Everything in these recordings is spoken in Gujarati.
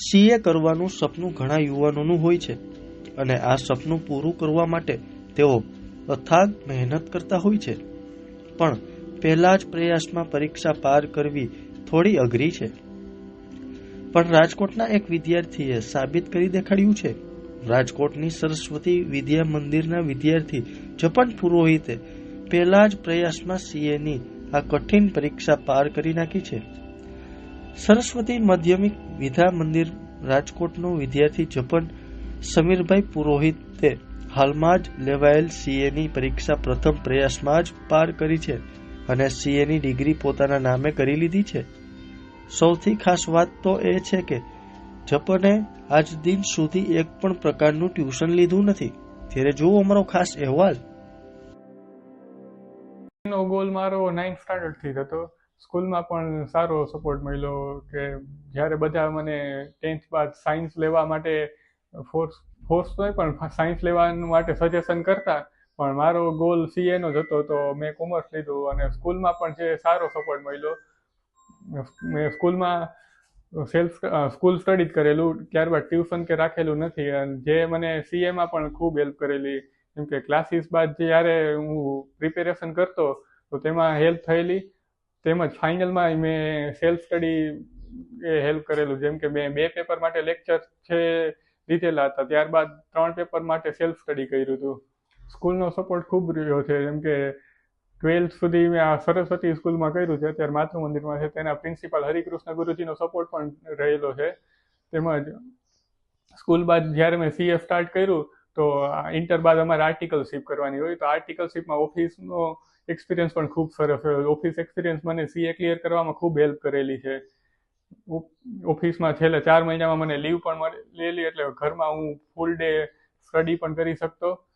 સીએ કરવાનું સપનું ઘણા યુવાનોનું હોય છે અને આ સપનું પૂરું કરવા માટે તેઓ અથાગ મહેનત કરતા હોય છે. પણ પહેલા જ પ્રયાસમાં પરીક્ષા પાર કરવી થોડી અઘરી છે. પણ રાજકોટના એક વિદ્યાર્થીએ સાબિત કરી દેખાડ્યું છે. રાજકોટની સરસ્વતી વિદ્યા મંદિરના વિદ્યાર્થી જપન પુરોહિતે પહેલા જ પ્રયાસમાં સીએની આ કઠિન પરીક્ષા પાર કરી નાખી છે. સરસ્વતી માધ્યમિક વિદ્યા મંદિર રાજકોટનો વિદ્યાર્થી જપન સમીરભાઈ પુરોહિતે હાલમાં જ લેવાયેલ સીએની પરીક્ષા પ્રથમ પ્રયાસમાં જ પાર કરી છે અને સીએની ડિગ્રી પોતાના નામે કરી લીધી છે. સૌથી ખાસ વાત તો એ છે કે જપને આજ દિન સુધી એક પણ પ્રકારનું ટ્યુશન લીધું નથી. ત્યારે જુઓ અમારો ખાસ અહેવાલ. નો ગોલ મારો નાઇન્થ સ્ટાન્ડર્ડથી હતો સ્કૂલમાં પણ સારો સપોર્ટ મળ્યો કે જ્યારે બધા મને ટેન્થ બાદ સાયન્સ લેવા માટે ફોર્સ ફોર્સ નહીં પણ સાયન્સ લેવા માટે સજેશન કરતા, પણ મારો ગોલ સીએનો જ હતો, તો મેં કોમર્સ લીધું અને સ્કૂલમાં પણ જે સારો સપોર્ટ મળ્યો. મેં સ્કૂલમાં સેલ્ફ સ્કૂલ સ્ટડી જ કરેલું, ત્યારબાદ ટ્યુશન કે રાખેલું નથી, અને જે મને સીએમાં પણ ખૂબ હેલ્પ કરેલી, કેમ કે ક્લાસીસ બાદ જ્યારે હું પ્રિપેરેશન કરતો, તો તેમાં હેલ્પ થયેલી તેમજ ફાઇનલમાં મેં સેલ્ફ સ્ટડી હેલ્પ કરેલું. જેમ કે મેં બે પેપર માટે લેક્ચર છે લીધેલા હતા. ત્યારબાદ ત્રણ પેપર માટે સેલ્ફ સ્ટડી કર્યું હતું. સ્કૂલનો સપોર્ટ ખૂબ રહ્યો છે. જેમ કે ટ્વેલ્થ સુધી મેં આ સરસ્વતી સ્કૂલમાં કર્યું છે. અત્યારે માતૃ મંદિરમાં છે. તેના પ્રિન્સિપાલ હરિકૃષ્ણ ગુરુજીનો સપોર્ટ પણ રહેલો છે. તેમજ સ્કૂલ બાદ જ્યારે મેં સીએ સ્ટાર્ટ કર્યું, તો ઇન્ટર બાદ અમારે આર્ટિકલશીપ કરવાની હોય. તો આર્ટિકલશીપમાં ઓફિસનો એક્સપિરિયન્સ પણ ખૂબ સરસ રહ્યો ઓફિસ એક્સપિરિયન્સ મને સીએ ક્લિયર કરવામાં ખૂબ હેલ્પ કરેલી છે. ઓફિસમાં છેલ્લે ચાર મહિનામાં મને લીવ પણ મળેલી એટલે ઘરમાં હું ફૂલ ડે સ્ટડી પણ કરી શકતો.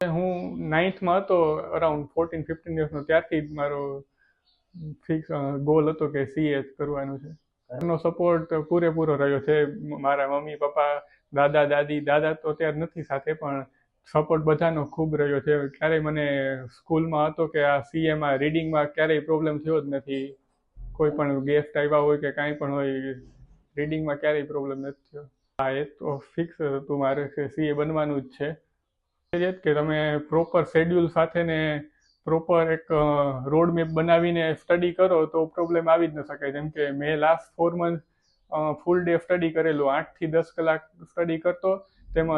હું નાઇન્થમાં હતો અરાઉન્ડ ફોર્ટીન ફિફ્ટીન યર્સનો ત્યારથી જ મારો ફિક્સ ગોલ હતો કે સીએ કરવાનું છે. એનો સપોર્ટ પૂરેપૂરો રહ્યો છે. મારા મમ્મી, પપ્પા, દાદા, દાદી, દાદા તો અત્યારે નથી સાથે, પણ સપોર્ટ બધાનો ખૂબ રહ્યો છે. ક્યારેય મને સ્કૂલમાં હતો કે આ સીએમાં રીડિંગમાં ક્યારેય પ્રોબ્લેમ થયો જ નથી. કોઈ પણ ગેસ્ટ આવ્યા હોય કે કાંઈ પણ હોય રીડિંગમાં ક્યારેય પ્રોબ્લેમ નથી થયો. હા, એ તો ફિક્સ હતું મારે સીએ બનવાનું જ છે. એ જ કે તમે પ્રોપર શેડ્યુલ સાથે ને પ્રોપર એક રોડ મેપ બનાવીને સ્ટડી કરો તો પ્રોબ્લેમ આવી જ ન શકે જેમ કે મેં last four month full day study કરેલું. આઠથી દસ કલાક સ્ટડી કરતો. તેમજ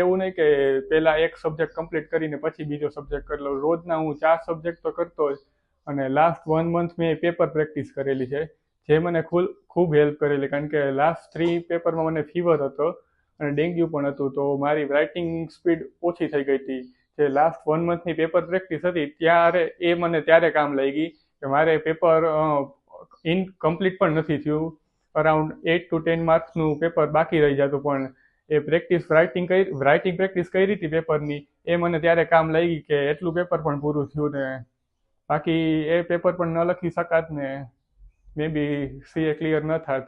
એવું નહીં કે પહેલાં એક સબ્જેક્ટ કમ્પ્લીટ કરીને પછી બીજો સબ્જેક્ટ કરેલો રોજના હું ચાર સબ્જેક્ટ તો કરતો જ. અને લાસ્ટ વન મંથ મેં પેપર પ્રેક્ટિસ કરેલી છે, જે મને ખૂબ ખૂબ હેલ્પ કરેલી. કારણ કે લાસ્ટ થ્રી પેપરમાં મને ફીવર હતો અને ડેન્ગ્યુ પણ હતું. તો મારી રાઇટિંગ સ્પીડ ઓછી થઈ ગઈ હતી. જે લાસ્ટ વન મંથની પેપર પ્રેક્ટિસ હતી, ત્યારે એ મને ત્યારે કામ લાગી કે મારે પેપર ઇનકમ્પ્લીટ પણ નથી થયું. અરાઉન્ડ એટ ટુ ટેન માર્ક્સનું પેપર બાકી રહી જતું, પણ એ પ્રેક્ટિસ રાઇટિંગ કરી રાઇટિંગ પ્રેક્ટિસ કરી હતી પેપરની એ મને ત્યારે કામ લાગી કે એટલું પેપર પણ પૂરું થયું ને, બાકી એ પેપર પણ ન લખી શકાત ને મે બી સીએ ક્લિયર ન થાત.